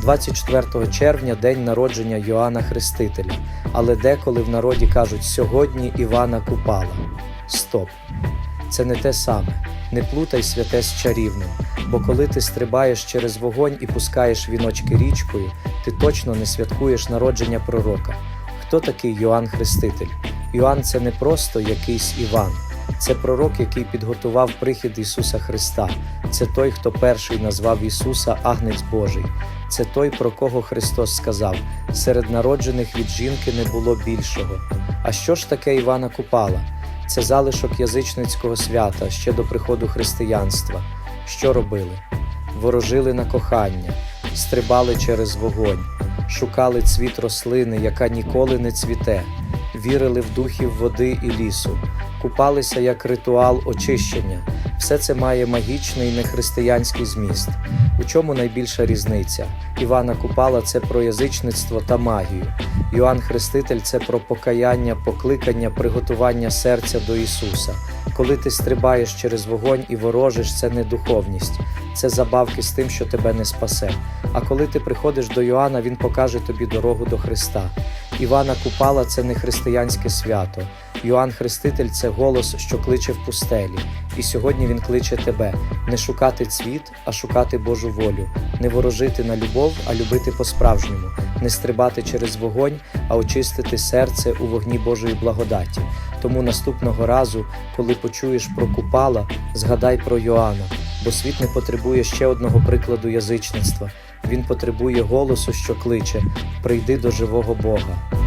24 червня день народження Йоанна Хрестителя, але деколи в народі кажуть сьогодні Івана Купала. Стоп! Це не те саме. Не плутай святе з чарівним, бо коли ти стрибаєш через вогонь і пускаєш віночки річкою, ти точно не святкуєш народження пророка. Хто такий Йоанн Хреститель? Йоанн це не просто якийсь Іван, це пророк, який підготував прихід Ісуса Христа. Це той, хто перший назвав Ісуса Агнець Божий. Це той, про кого Христос сказав: серед народжених від жінки не було більшого. А що ж таке Івана Купала? Це залишок язичницького свята ще до приходу християнства. Що робили? Ворожили на кохання, стрибали через вогонь, шукали цвіт рослини, яка ніколи не цвіте, вірили в духів води і лісу, купалися як ритуал очищення. Все це має магічний нехристиянський зміст. У чому найбільша різниця? Івана Купала це про язичництво та магію. Йоанн Хреститель це про покаяння, покликання, приготування серця до Ісуса. Коли ти стрибаєш через вогонь і ворожиш, це не духовність, це забавки з тим, що тебе не спасе. А коли ти приходиш до Йоанна, він покаже тобі дорогу до Христа. Івана Купала це не християнське свято. Йоанн Хреститель це голос, що кличе в пустелі. І сьогодні він кличе тебе не шукати цвіт, а шукати Божу волю, не ворожити на любов, а любити по-справжньому, не стрибати через вогонь, а очистити серце у вогні Божої благодаті. Тому наступного разу, коли почуєш про Купала, згадай про Йоанна, бо світ не потребує ще одного прикладу язичництва. Він потребує голосу, що кличе: прийди до живого Бога.